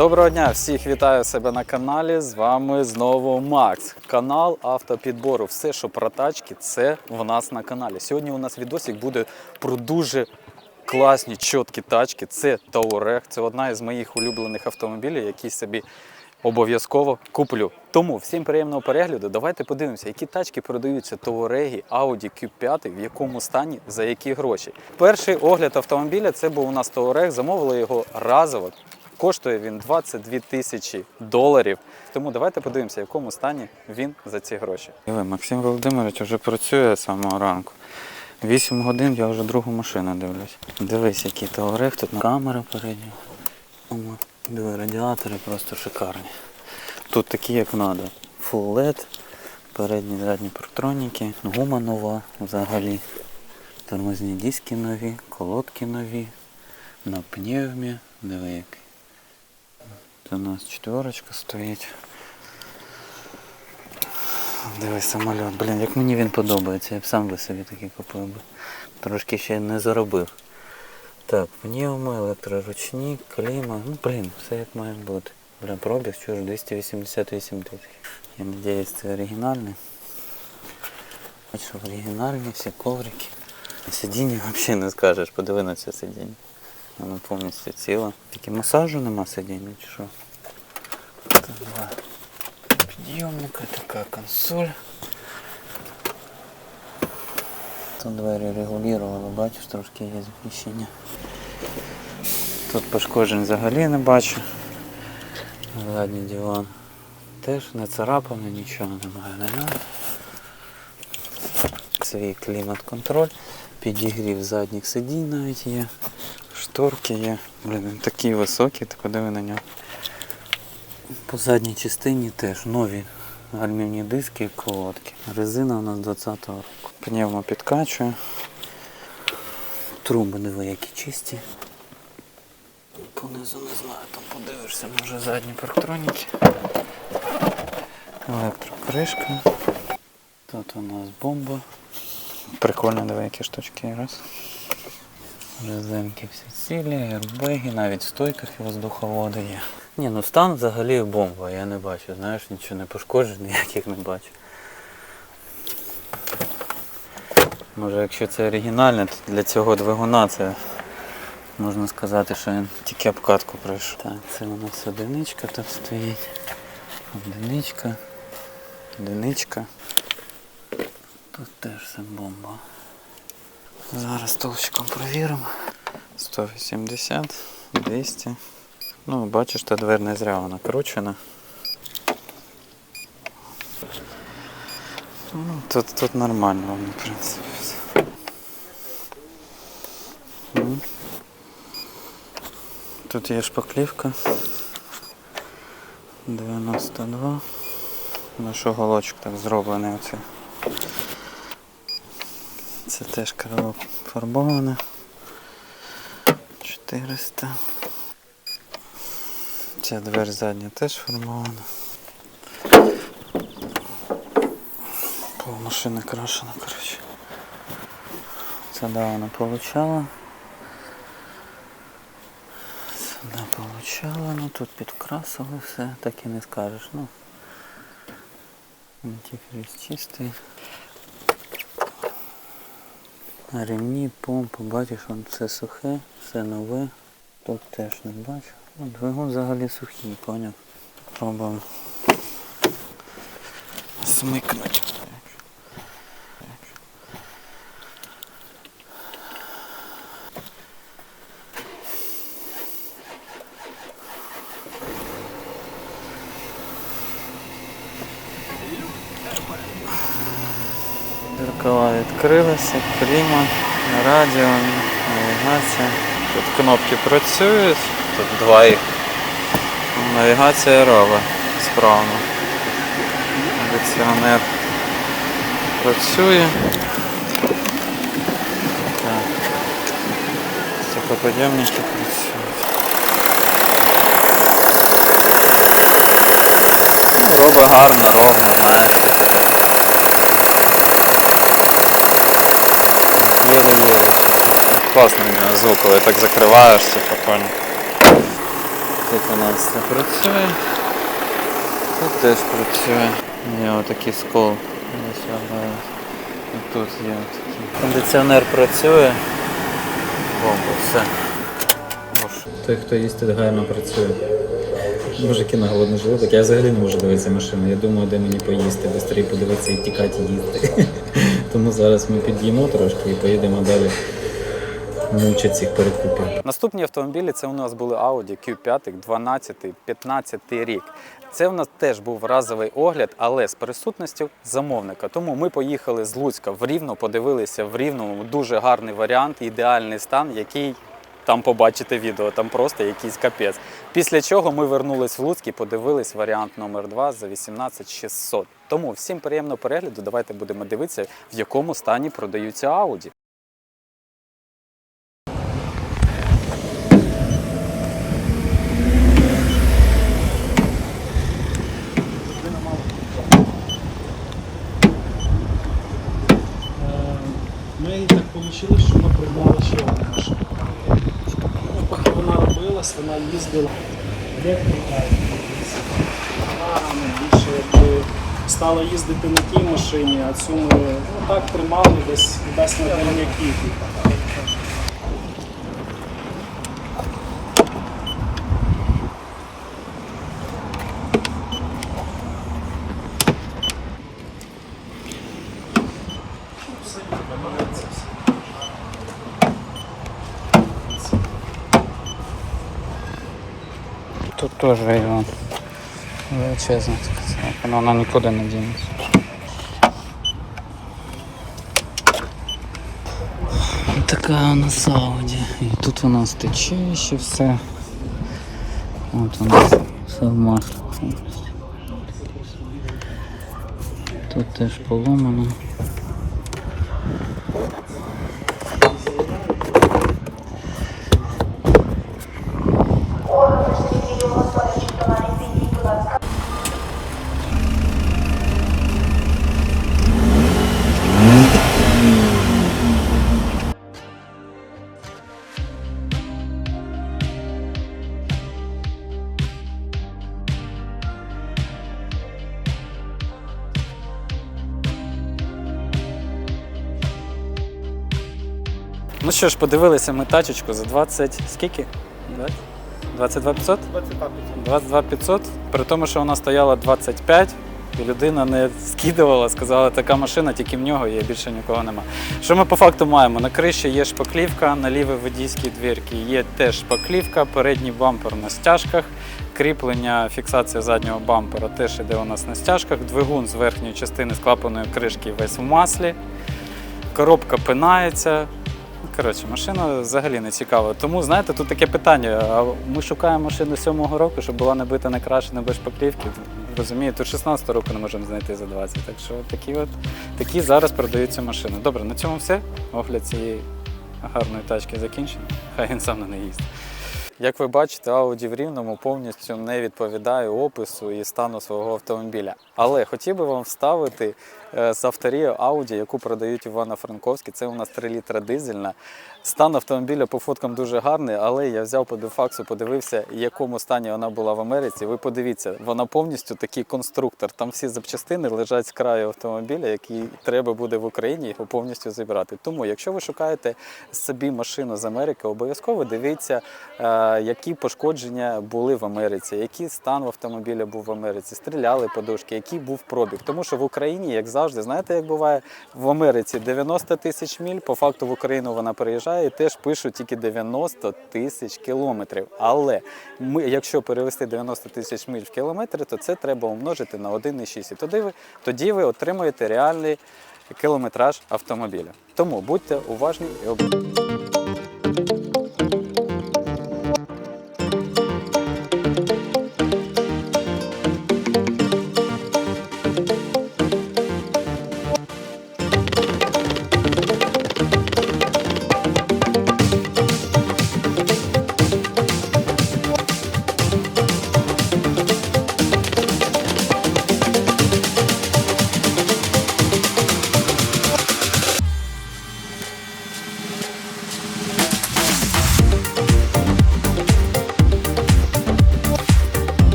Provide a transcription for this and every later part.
Доброго дня, всіх вітаю себе на каналі. З вами знову Макс. Канал автопідбору. Все, що про тачки, це в нас на каналі. Сьогодні у нас відосик буде про дуже класні, чіткі тачки. Це Touareg. Це одна із моїх улюблених автомобілів, які собі обов'язково куплю. Тому всім приємного перегляду. Давайте подивимося, які тачки продаються Touareg, Audi Q5, в якому стані, за які гроші. Перший огляд автомобіля це був у нас Touareg. Замовили його разово. Коштує він 22 тисячі доларів. Тому давайте подивимося, в якому стані він за ці гроші. Максим Володимирович вже працює з самого ранку. 8 годин я вже другу машину дивлюсь. Дивись, який Touareg, тут камера передня. Диви, радіатори просто шикарні. Тут такі, як треба. Full LED, передні задні парктроніки, гума нова взагалі. Тормозні диски нові, колодки нові, на пневмі, диви який. У нас четверочка стоїть. Дивись самоліт. Блін, як мені він подобається, я б сам би собі такий купив би. Трошки ще не заробив. Так, пневмо, електроручник, кліма. Ну, блін, все як має бути. Бля, пробіг, ж, 288 тисяч. Я сподіваюся, це оригінальний. Бачу, оригінальні, всі коврики. Сидіння взагалі не скажеш, подиви на це сидіння. Воно повністю ціле. Тільки масажу нема сидіння чи що. Тут два підйомника, така консоль. Тут двері регулювали, бачиш, трошки є захищення. Тут пошкоджень взагалі не бачу. Задній диван теж не царапано, нічого немає на. Свій клімат-контроль, підігрів задніх сидінь навіть є, шторки є. Блін, він такий високий, ти подиви на нього. По задній частині теж нові гальмівні диски і колодки. Резина у нас 20-го року. Пневмо підкачує. Труби диви, які чисті. Понизу не знаю, там подивишся, може задні парктроніки. Електрокришка. Тут у нас бомба. Прикольно, диви, які штучки раз. Резинки всі цілі, аербеги, навіть в стойках воздуховоди є. Ні, ну стан взагалі бомба, я не бачу, знаєш, нічого не пошкоджено, ніяких не бачу. Може якщо це оригінальне, то для цього двигуна це можна сказати, що він тільки обкатку пройшов. Так, це у нас одиничка тут стоїть. Одиничка. Одиничка. Тут теж все бомба. Зараз толщиком провіримо. 180, 200. Ну, бачиш, та двері не зря вона кручена. Ну, тут, тут нормально в принципі. все. Тут є шпаклівка. 92. Ну що голочок так зроблений оце. Це теж крило фарбоване. 400. Ця дверь задня теж фарбована. Пол машини крашена, коротше. Це да, вона получала. Сюди получала, ну тут підкрасили все, так і не скажеш, ну. Антифриз чистий. Ремні, помпа, бачиш, вон все сухе, все нове. Тут теж не бачу. Двигун взагалі сухий, поняв. Пробуємо смикнути. Зеркала відкрилися, кліма, радіо, навігація. Тут кнопки працюють, тут два їх. Навігація робить справно. Кондиціонер працює. Так. Стеклоподйомники працюють. Ну, робить гарно, ровно, знаєш. У нього звук, коли так закриваєшся, прикольно. Тут у нас все працює. Тут теж працює. Є отакий скол. Ось його. І тут є такий. Кондиціонер працює. Бомба, все. Той, хто їсть, тут гарно працює. Мужики на голодний желудок. Я взагалі не можу дивитися машину. Я думаю, де мені поїсти, швидше подивитися і тікати їсти. Тому зараз ми під'їмо трошки і поїдемо далі мучать цих перекупів. Наступні автомобілі це у нас були Audi Q5, 12, 15 рік. Це у нас теж був разовий огляд, але з присутністю замовника. Тому ми поїхали з Луцька в Рівно, подивилися в Рівному дуже гарний варіант, ідеальний стан, який там побачите відео, там просто якийсь капець. Після чого ми вернулись в Луцьк і подивились варіант номер 2 за 18600. Тому всім приємного перегляду. Давайте будемо дивитися, в якому стані продаються Audi. Ми так вийшло, що ми придбали ще одну машину. Ну, поки вона вона їздила електрика, вона більше якби стала їздити на тій машині, а цю ми ну, так тримали десь десь на дальняки. Все відбувається, все. Тут тоже его величезна, але вона нікуди не дінеться. Така у нас Ауді. І тут у нас тече ще все. От у нас все в маслі. Тут теж поломано. Ну що ж, подивилися ми тачечку за 20 скільки? 20? 22 500? 22 500, при тому, що вона стояла 25, і людина не скидувала, сказала, така машина, тільки в нього є, більше нікого нема. Що ми по факту маємо? На криші є шпаклівка, на лівій водійській двірці є теж шпаклівка, передній бампер на стяжках, кріплення, фіксація заднього бампера теж іде у нас на стяжках, двигун з верхньої частини з клапаної кришки весь в маслі, коробка пинається. Коротше, машина взагалі не цікава. Тому, знаєте, тут таке питання. Ми шукаємо машину сьомого року, щоб була набита не крашена без шпаклівки. Розумієте, тут 16 року не можемо знайти за 20. Так що такі от такі зараз продаються машини. Добре, на цьому все. Огляд цієї гарної тачки закінчений. Хай він сам на неї їздить. Як ви бачите, Audi в Рівному повністю не відповідає опису і стану свого автомобіля. Але хотів би вам вставити з авторію Audi, яку продають в Івано-Франковській. Це у нас 3 літра дизельна. Стан автомобіля по фоткам дуже гарний, але я взяв по дефаксу, подивився, в якому стані вона була в Америці. Ви подивіться, вона повністю такий конструктор. Там всі запчастини лежать з краю автомобіля, який треба буде в Україні його повністю зібрати. Тому, якщо ви шукаєте собі машину з Америки, обов'язково дивіться, е, які пошкодження були в Америці, який стан автомобіля був в Америці, стріляли подушки, який був пробіг. Тому що в Україні, як завжди, знаєте, як буває в Америці 90 тисяч міль. По факту в Україну вона приїжджає і теж пишуть тільки 90 тисяч кілометрів. Але ми, якщо перевести 90 тисяч міль в кілометри, то це треба умножити на 1,6. І тоді ви, тоді ви отримуєте реальний кілометраж автомобіля. Тому будьте уважні і обережні.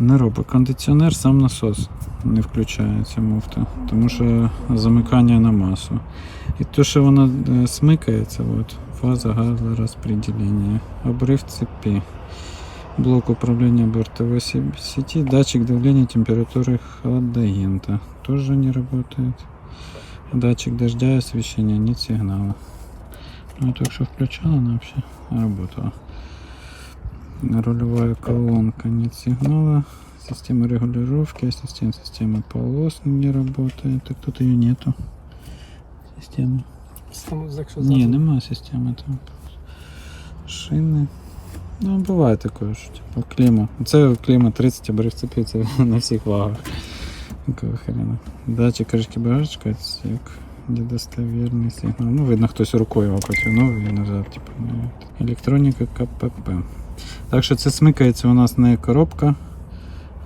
Не робить кондиціонер, сам насос не включається муфта, тому що замикання на масу. І то, що воно е, смикається, от, фаза газорозпределення, обрив цепи, блок управления бортовой се- сети, датчик давления температуры холодагента тоже не работает. Датчик дождя освещения, нет сигнала. Ну, только что включала, она вообще работала. Рулевая колонка, нет сигнала. Система регулировки, ассистент системы полос не работает. Так тут ее нету. Системы. Ні, нема системи там. Шини. Ну, буває таке, що типу кліма. Це кліма 30 обрив цепі, це на всіх вагах. Якого хрена. Датчик кришки багажечка, це як недостовірний сигнал. Ну, видно, хтось рукою його потягнув і нажав, типу, на електроніка КПП. Так що це смикається у нас не коробка,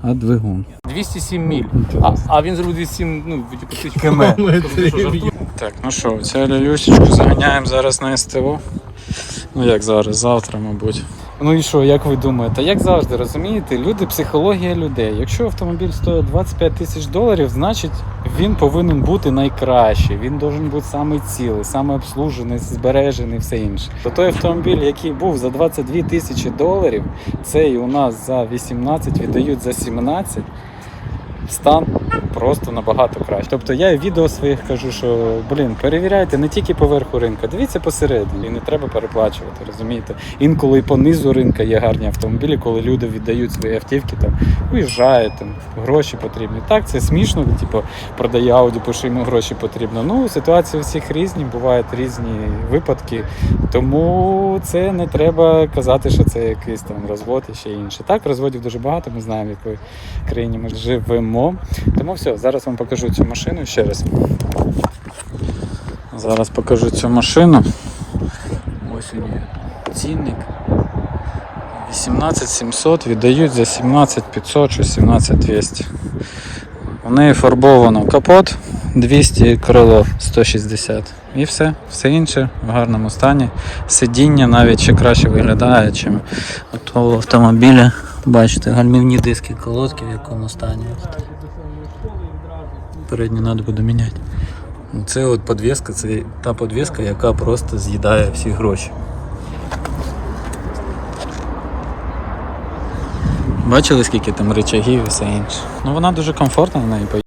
а двигун. 207 міль. А, а він зробив 207, ну, тисяч Кілометрів. Так, ну що, цю люсічку заганяємо зараз на СТО. Ну як зараз, завтра, мабуть. Ну і що, як ви думаєте? Як завжди, розумієте, люди, психологія людей. Якщо автомобіль стоїть 25 тисяч доларів, значить він повинен бути найкращий. Він повинен бути самий цілий, саме обслужений, збережений, все інше. То той автомобіль, який був за 22 тисячі доларів, цей у нас за 18 віддають за 17. Стан просто набагато краще. Тобто я відео своїх кажу, що блін, перевіряйте не тільки поверху ринка, дивіться посередині, і не треба переплачувати, розумієте? Інколи і по низу ринка є гарні автомобілі, коли люди віддають свої автівки, там уїжджають, там гроші потрібні. Так, це смішно, типу, продає Ауді, бо що йому гроші потрібно. Ну, ситуації у всіх різні, бувають різні випадки. Тому це не треба казати, що це якийсь там розвод і ще інше. Так, розводів дуже багато, ми знаємо, в якій країні ми живемо. Тому все, зараз вам покажу цю машину ще раз. Зараз покажу цю машину. Ось у нього цінник. 18700 віддають за 17500 чи 17200. У неї фарбовано капот 200 крило 160. І все, все інше в гарному стані. Сидіння навіть ще краще виглядає, ніж у того автомобіля. Бачите, гальмівні диски колодки в якому стані. Передню треба буде міняти. Це от подвеска, це та подвеска, яка просто з'їдає всі гроші. Бачили, скільки там речагів і все інше. Ну вона дуже комфортна на неї поїхати.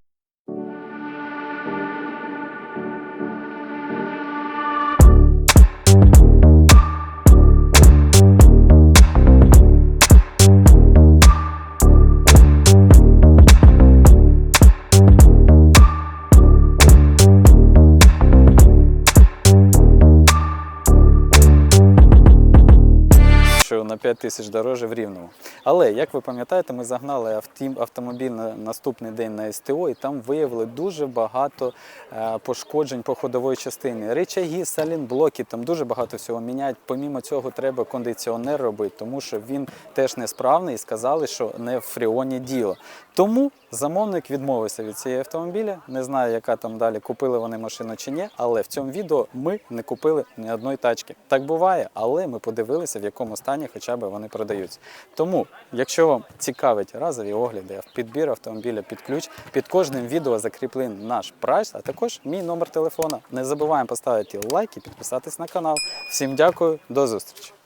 5 тисяч дороже в Рівному. Але як ви пам'ятаєте, ми загнали автомобіль на наступний день на СТО, і там виявили дуже багато е, пошкоджень по ходової частині. Речаги, салінблоки, там дуже багато всього міняють. Помімо цього, треба кондиціонер робити, тому що він теж несправний і сказали, що не в фріоні діло. Тому замовник відмовився від цієї автомобіля. Не знаю, яка там далі купили вони машину чи ні, але в цьому відео ми не купили ні одної тачки. Так буває, але ми подивилися, в якому стані хоча б вони продаються. Тому, якщо вам цікавить разові огляди, підбір автомобіля під ключ, під кожним відео закріплений наш прайс, а також мій номер телефона. Не забуваємо поставити лайк і підписатись на канал. Всім дякую, до зустрічі!